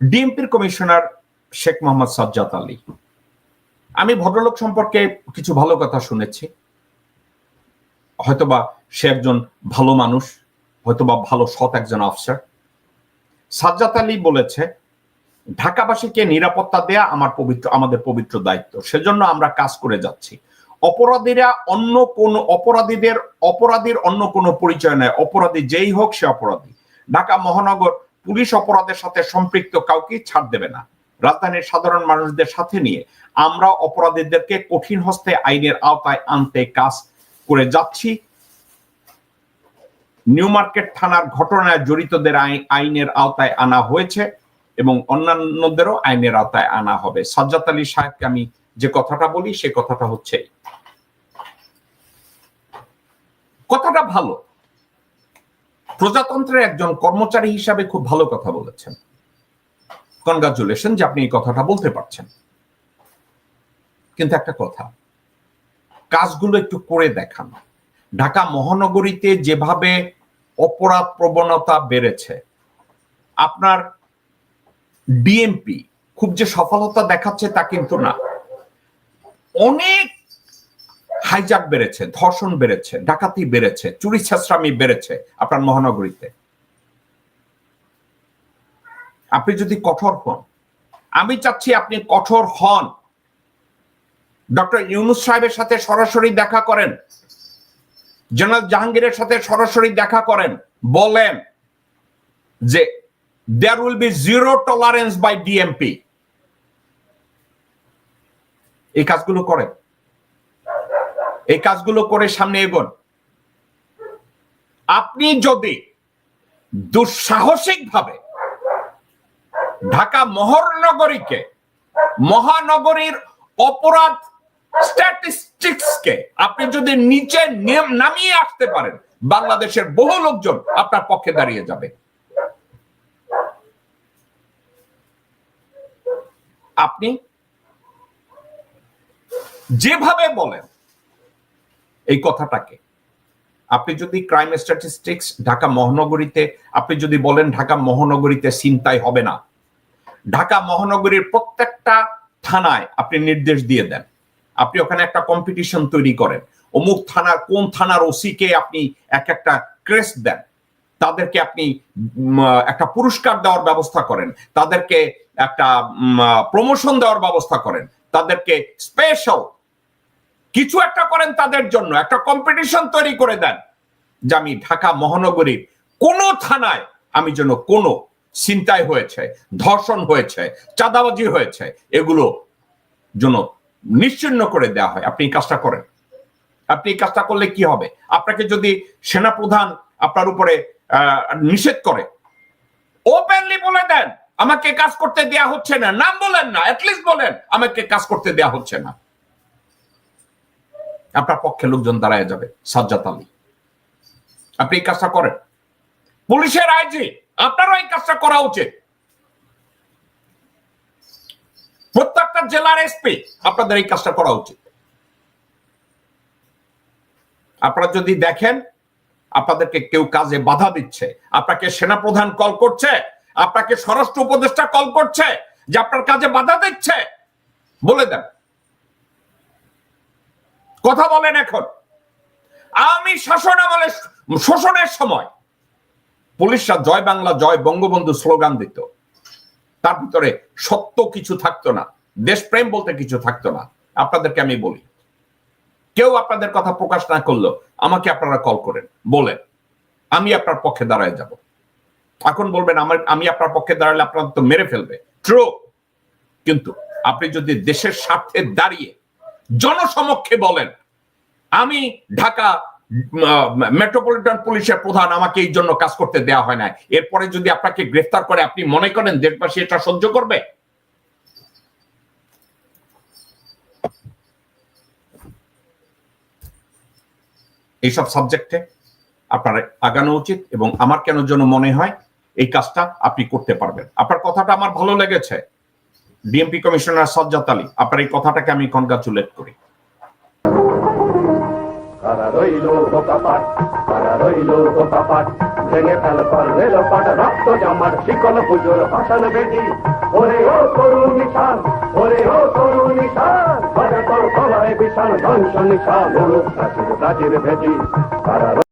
ডিএমপির commissioner Sheikh Mohammad Sajjad Ali. আমি ভদ্রলোক সম্পর্কে কিছু ভালো কথা শুনেছি। হয়তোবা সে একজন ভালো মানুষ, হয়তোবা ভালো সৎ একজন অফিসার সাজ্জাদ আলী বলেছে, ঢাকাবাসীকে নিরাপত্তা দেয়া আমার পবিত্র আমাদের পবিত্র দায়িত্ব। সেজন্য আমরা কাজ করে যাচ্ছি। অপরাধীরা অন্য কোন অপরাধীদের অপরাধীর অন্য কোনো পরিচয় নেয় অপরাধী যেই হোক সে অপরাধী। ঢাকা মহানগর পুলিশ অপরাধের সাথে সম্পৃক্ত কাউকে ছাড় দেবে না। রাজধানীর সাধারণ মানুষদের সাথে নিয়ে আমরা অপরাধীদেরকে কঠিন হস্তে আইনের আওতায় আনতে কাজ করে যাচ্ছি। নিউ মার্কেট থানার ঘটনায় জড়িতদের আইনের আওতায় আনা হয়েছে এবং অন্যান্যদেরও আইনের আওতায় আনা হবে। সাজ্জাদ আলী সাহেবকে আমি যে কথাটা বলি, সে কথাটা হচ্ছে কথাটা ভালো। প্রজাতন্ত্রের একজন কর্মচারী হিসাবে খুব ভালো কথা বলেছেন। কনগ্রাচুলেশন যে আপনি এই কথাটা বলতে পারছেন। কিন্তু একটা কথা, কাজগুলো একটু করে দেখান। ঢাকা মহানগরীতে যেভাবে অপরাধ প্রবণতা বেড়েছে, আপনার ডিএমপি খুব যে সফলতা দেখাচ্ছে তা কিন্তু না। অনেক হাইজাক বেড়েছে, ধর্ষণ বেড়েছে, ডাকাতি বেড়েছে, চুরি ছেঁচড়ামি বেড়েছে আপনার মহানগরীতে। আপনি যদি কঠোর হন, আমি চাচ্ছি আপনি কঠোর হন। ডক্টর ইউনুস সাহেবের সাথে সরাসরি দেখা করেন, জেনারেল জাহাঙ্গীরের সাথে সরাসরি দেখা করেন, বলেন যে there will be zero tolerance by DMP এই কাজগুলো করেন। এই কাজগুলো করে সামনে এগোন। আপনি যদি দুঃসাহসিক ভাবে ঢাকা মহানগরীকে মহানগরীর অপরাধ স্ট্যাটিস্টিক্সকে আপনি যদি নিচে নামিয়ে আসতে পারেন, বাংলাদেশের বহু লোকজন আপনার পক্ষে দাঁড়িয়ে যাবে। আপনি যেভাবে বলেন এই কথাটাকে। আপনি যদি ক্রাইম স্ট্যাটিস্টিক্স ঢাকা মহানগরীতে, আপনি যদি বলেন ঢাকা মহানগরীতে চিন্তাই হবে না, ঢাকা মহানগরীর প্রত্যেকটা থানায় আপনি নির্দেশ দিয়ে দেন। আপনি ওখানে একটা কম্পিটিশন তৈরি করেন। অমুক থানার, কোন থানার ওসিকে আপনি এক একটা ক্রেস্ট দেন। তাদেরকে আপনি একটা পুরস্কার দেওয়ার ব্যবস্থা করেন। তাদেরকে একটা প্রমোশন দেওয়ার ব্যবস্থা করেন। তাদেরকে স্পেশাল কিছু একটা করেন তাদের জন্য, একটা কম্পিটিশন তৈরি করে দেন। যে আমি ঢাকা মহানগরীর কোন থানায় আমি যেন কোনো চিন্তায় হয়েছে, ধর্ষণ হয়েছে, চাঁদাবাজি হয়েছে, এগুলো যেন নিশ্চিন্ন করে দেওয়া হয়। আপনি কাজটা করেন। আপনি এই কাজটা করলে কি হবে? আপনাকে যদি সেনা প্রধান আপনার উপরে নিষেধ করে ওপেনলি বলে দেন, আমাকে কাজ করতে দেয়া হচ্ছে না, নাম বলেন না অ্যাটলিস্ট বলেন, আমাকে কাজ করতে দেয়া হচ্ছে না। আপনার পক্ষে লোকজন দাঁড়ায় যাবে, সাজ্জাদ আলী। আপনি এই কাজটা করেন। পুলিশের আইজি, আপনারও এই কাজটা করা উচিত। প্রত্যেকটা জেলার এসপি আপনাদের এই কাজটা করা উচিত। আপনারা যদি দেখেন, আপনাদেরকে কেউ কাজে বাধা দিচ্ছে, আপনাকে সেনাপ্রধান কল করছে, আপনাকে স্বরাষ্ট্র উপদেষ্টা কল করছে, যে আপনার কাজে বাধা দিচ্ছে, বলে দেন। কথা বলেন এখন। আমি শাসন আমলে শোষণের সময় পুলিশরা জয় বাংলা, জয় বঙ্গবন্ধু স্লোগান দিত। তার ভিতরে সত্য কিছু থাকতো না, দেশপ্রেম বলতে কিছু থাকতো না। আপনাদেরকে আমি বলি, কেউ আপনাদের কথা প্রকাশ না করল, আমাকে আপনারা কল করেন, বলেন, আমি আপনার পক্ষে দাঁড়ায় যাব। এখন বলবেন, আমার, আমি আপনার পক্ষে দাঁড়ালে আপনার তো মেরে ফেলবে। ট্রু কিন্তু আপনি যদি দেশের স্বার্থে দাঁড়িয়ে জনসমক্ষে বলেন, আমি ঢাকা মেট্রোপলিটন পুলিশের প্রধান, আমাকে এই জন্য কাজ করতে দেওয়া হয় না এরপরে যদি আপনাকে গ্রেফতার করে, আপনি মনে করেন দেশবাসী এটা সহ্য করবে? এইসব সাবজেক্টে আপনার আগানো উচিত এবং আমার কেন জন্য মনে হয় এই কাজটা আপনি করতে পারবেন। আপনার কথাটা আমার ভালো লেগেছে। ডিএমপি কমিশনার সজ্জাত আলী আপনার এই কথাটাকে আমি কনগ্রাচুলেট করি।